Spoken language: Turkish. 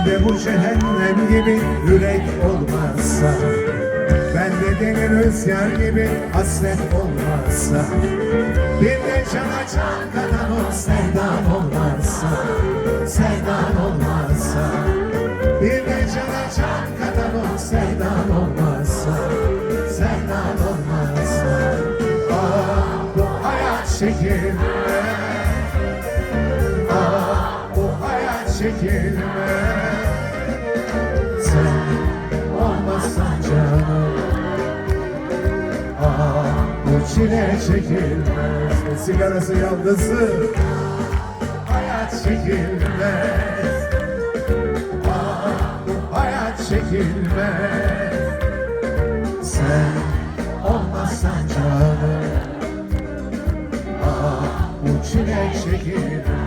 Sende bu cehennem gibi yürek olmazsa Bende deli rüzgar gibi hasret olmazsa Bir de cana can kadar o sevdan olmazsa Sevdan olmazsa Bir de cana can kadar o sevdan olmazsa Sevdan olmazsa. Ah bu hayat şekilde Ah bu çile çekilmez Sigarası yaldızı. Hayat çekilmez. Ah hayat çekilmez. Sen olmazsan canım. Ah bu çile çekilmez